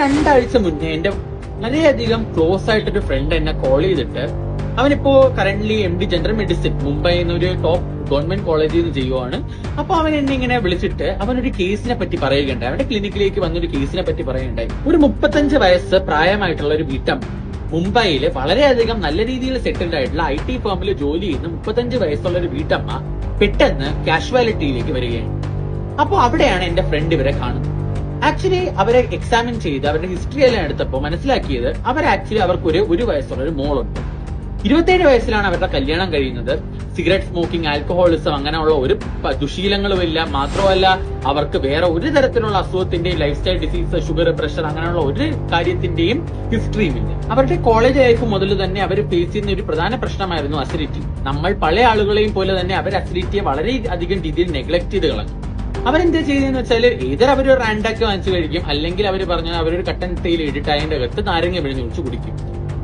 രണ്ടാഴ്ച മുന്നേ എന്റെ വളരെയധികം ക്ലോസ് ആയിട്ടൊരു ഫ്രണ്ട് എന്നെ കോൾ ചെയ്തിട്ട് അവനിപ്പോ currently M D general medicine Mumbai എന്നൊരു ടോപ്പ് ഗവൺമെന്റ് കോളേജിൽ നിന്ന് ചെയ്യുവാണ്. അപ്പൊ അവൻ എന്നെ ഇങ്ങനെ വിളിച്ചിട്ട് അവൻ ഒരു കേസിനെ പറ്റി പറയുകയുണ്ടായി. അവന്റെ ക്ലിനിക്കിലേക്ക് വന്നൊരു കേസിനെ പറ്റി പറയുകയുണ്ടായി. ഒരു മുപ്പത്തഞ്ച് വയസ്സ് പ്രായമായിട്ടുള്ള ഒരു വീട്ടമ്മ മുംബൈയിൽ വളരെയധികം നല്ല രീതിയിൽ സെറ്റിൽഡ് ആയിട്ടുള്ള ഐ ടി ഫേമിൽ ജോലി ചെയ്യുന്ന മുപ്പത്തഞ്ച് വയസ്സുള്ള ഒരു വീട്ടമ്മ പെട്ടെന്ന് കാഷ്വാലിറ്റിയിലേക്ക് വരികയാണ്. അപ്പോൾ അവിടെയാണ് എന്റെ ഫ്രണ്ട് ഇവരെ കാണുന്നത്. ആക്ച്വലി അവരെ എക്സാമിൻ ചെയ്ത് അവരുടെ ഹിസ്റ്ററി എല്ലാം എടുത്തപ്പോൾ മനസ്സിലാക്കിയത് അവർ ആക്ച്വലി അവർക്ക് ഒരു ഒരു വയസ്സുള്ള ഒരു മോളുണ്ട്. ഇരുപത്തേഴ് വയസ്സിലാണ് അവരുടെ കല്യാണം കഴിയുന്നത്. സിഗരറ്റ് സ്മോക്കിംഗ് ആൽക്കഹോളിസം അങ്ങനെയുള്ള ഒരു ദുശീലങ്ങളുമില്ല. മാത്രമല്ല അവർക്ക് വേറെ ഒരു തരത്തിലുള്ള അസുഖത്തിന്റെയും life style disease sugar pressure അങ്ങനെയുള്ള ഒരു കാര്യത്തിന്റെയും ഹിസ്റ്ററിയും ഇല്ല അവരുടെ കോളേജ് ലൈഫ് മുതൽ തന്നെ അവർ ഫേസ് ചെയ്യുന്ന ഒരു പ്രധാന പ്രശ്നമായിരുന്നു അസിഡിറ്റി നമ്മൾ പല ആളുകളെയും പോലെ തന്നെ അവർ അസിഡിറ്റിയെ വളരെ അധികം രീതിയിൽ നെഗ്ലക്ട് ചെയ്ത് കളഞ്ഞു. അവരെന്താ ചെയ്തതെന്ന് വെച്ചാൽ ഇതർ അവർ റാൻഡാക്കി വാങ്ങിച്ചു കഴിക്കും അല്ലെങ്കിൽ അവർ പറഞ്ഞ അവരൊരു കട്ടൻ തേയില ഇട്ടിട്ട് അതിന്റെ അകത്ത് നാരങ്ങ പിഴിഞ്ഞ് ഒഴിച്ചു കുടിക്കും.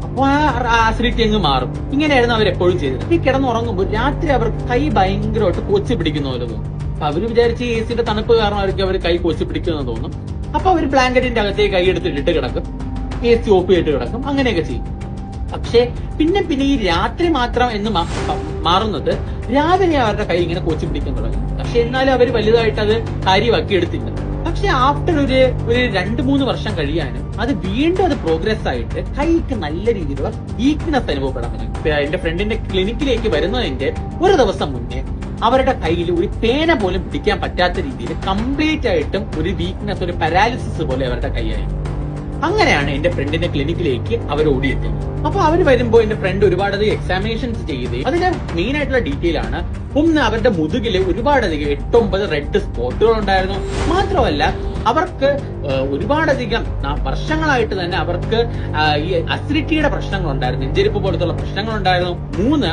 അപ്പൊ ആ ആസിഡിറ്റി അങ്ങ് മാറും. ഇങ്ങനെയായിരുന്നു അവർ എപ്പോഴും ചെയ്തത്. ഈ കിടന്നുറങ്ങുമ്പോൾ രാത്രി അവർ കൈ ഭയങ്കരമായിട്ട് കൊച്ചു പിടിക്കുന്ന പോലെ തോന്നും. അപ്പൊ അവർ വിചാരിച്ച് എ സിന്റെ തണുപ്പ് കാരണം അവർക്ക് അവർ കൈ കൊച്ചു പിടിക്കുന്നത് തോന്നും. അപ്പൊ അവർ ബ്ലാങ്കറ്റിന്റെ അകത്തേക്ക് കൈ എടുത്തിട്ടിട്ട് കിടക്കും. എ സി ഓഫ് ചെയ്തിട്ട് കിടക്കും. അങ്ങനെയൊക്കെ ചെയ്യും. പക്ഷേ പിന്നെ പിന്നെ ഈ രാത്രി മാത്രം എന്ന് മാറുന്നത് രാവിലെ അവരുടെ കൈ ഇങ്ങനെ കൊച്ചു പിടിക്കാൻ തുടങ്ങി. പക്ഷെ എന്നാലും അവർ വലുതായിട്ട് അത് കാര്യമാക്കി എടുത്തില്ല. പക്ഷെ ആഫ്റ്റർ ഒരു ഒരു രണ്ട് മൂന്ന് വർഷം കഴിയാനും അത് വീണ്ടും അത് പ്രോഗ്രസ് ആയിട്ട് കൈക്ക് നല്ല രീതിയിലുള്ള വീക്ക്നെസ് അനുഭവപ്പെടാൻ തുടങ്ങി. എന്റെ ഫ്രണ്ടിന്റെ ക്ലിനിക്കിലേക്ക് വരുന്നതിന്റെ ഒരു ദിവസം മുന്നേ അവരുടെ കയ്യിൽ ഒരു പേന പോലും പിടിക്കാൻ പറ്റാത്ത രീതിയിൽ കംപ്ലീറ്റ് ആയിട്ടും ഒരു വീക്ക്നെസ് ഒരു പാരാലിസിസ് പോലെ അവരുടെ കൈയായി അങ്ങനെയാണ് എന്റെ ഫ്രണ്ടിന്റെ ക്ലിനിക്കിലേക്ക് അവർ ഓടിയെത്തി അപ്പൊ അവർ വരുമ്പോ എന്റെ ഫ്രണ്ട് ഒരുപാടധികം എക്സാമിനേഷൻസ് ചെയ്ത്. അതിന്റെ മെയിൻ ആയിട്ടുള്ള ഡീറ്റെയിൽ ആണ്. ഒന്ന് അവരുടെ മുതുകിൽ ഒരുപാടധികം എട്ടൊമ്പത് റെഡ് സ്പോട്ടുകൾ ഉണ്ടായിരുന്നു. മാത്രമല്ല അവർക്ക് ഒരുപാടധികം വർഷങ്ങളായിട്ട് തന്നെ അവർക്ക് ഈ അസിഡിറ്റിയുടെ പ്രശ്നങ്ങൾ ഉണ്ടായിരുന്നു നെഞ്ചെരിപ്പ് പോലത്തുള്ള പ്രശ്നങ്ങൾ ഉണ്ടായിരുന്നു മൂന്ന്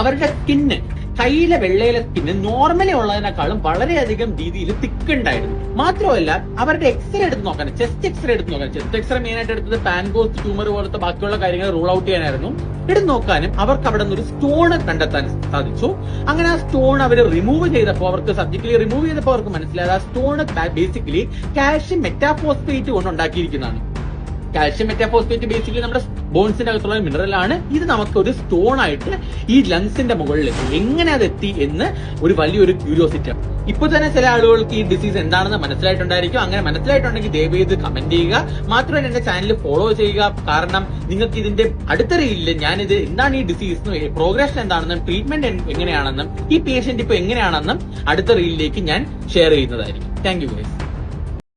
അവരുടെ സ്കിന്ന് കയ്യിലെ വെള്ളയിലത്തിന് നോർമലി ഉള്ളതിനേക്കാളും വളരെയധികം രീതിയിൽ തിക്ക് ഉണ്ടായിരുന്നു മാത്രമല്ല അവരുടെ എക്സ്റേ എടുത്ത് നോക്കാൻ ചെസ്റ്റ് എക്സ്റേ എടുത്ത് നോക്കാൻ ചെസ്റ്റ് എക്സ്റേ മെയിൻ ആയിട്ട് എടുത്തത് പാൻകോസ് ട്യൂമർ പോലത്തെ ബാക്കിയുള്ള കാര്യങ്ങൾ റൂൾ ഔട്ട് ചെയ്യാനായിരുന്നു. എടുത്ത് നോക്കാനും അവർക്ക് അവിടെ നിന്ന് ഒരു സ്റ്റോൺ കണ്ടെത്താൻ സാധിച്ചു. അങ്ങനെ ആ സ്റ്റോൺ അവർ റിമൂവ് ചെയ്തപ്പോൾ അവർക്ക് സർജിക്കലി റിമൂവ് ചെയ്തപ്പോൾ അവർക്ക് മനസ്സിലായത് ആ സ്റ്റോൺ ബേസിക്കലി കാൽഷ്യം മെറ്റാഫോസ്ഫേറ്റ് കൊണ്ട് ഉണ്ടാക്കിയിരിക്കുന്നതാണ്. കാൽഷ്യം മെറ്റാഫോസ്ഫേറ്റ് ബേസിക്കലി നമ്മുടെ ബോൺസിന്റെ അകത്തുള്ള മിനറൽ ആണ്. ഇത് നമുക്ക് ഒരു സ്റ്റോൺ ആയിട്ട് ഈ ലങ്സിന്റെ മുകളിൽ എത്തി എങ്ങനെ അത് എത്തി എന്ന് ഒരു വലിയൊരു ക്യൂരിയോസിറ്റി ആണ്. ഇപ്പൊ തന്നെ ചില ആളുകൾക്ക് ഈ ഡിസീസ് എന്താണെന്ന് മനസ്സിലായിട്ടുണ്ടായിരിക്കും. അങ്ങനെ മനസ്സിലായിട്ടുണ്ടെങ്കിൽ ദയവ് ചെയ്ത് കമന്റ് ചെയ്യുക. മാത്രമല്ല എന്റെ ചാനൽ ഫോളോ ചെയ്യുക. കാരണം നിങ്ങൾക്ക് ഇതിന്റെ അടുത്തറിയില്ല. ഞാനിത് എന്താണ് ഈ ഡിസീസ് പ്രോഗ്രഷൻ എന്താണെന്നും ട്രീറ്റ്മെന്റ് എങ്ങനെയാണെന്നും ഈ പേഷ്യന്റ് ഇപ്പൊ എങ്ങനെയാണെന്നും അടുത്ത റീലിലേക്ക് ഞാൻ ഷെയർ ചെയ്യുന്നതായിരിക്കും. Thank you guys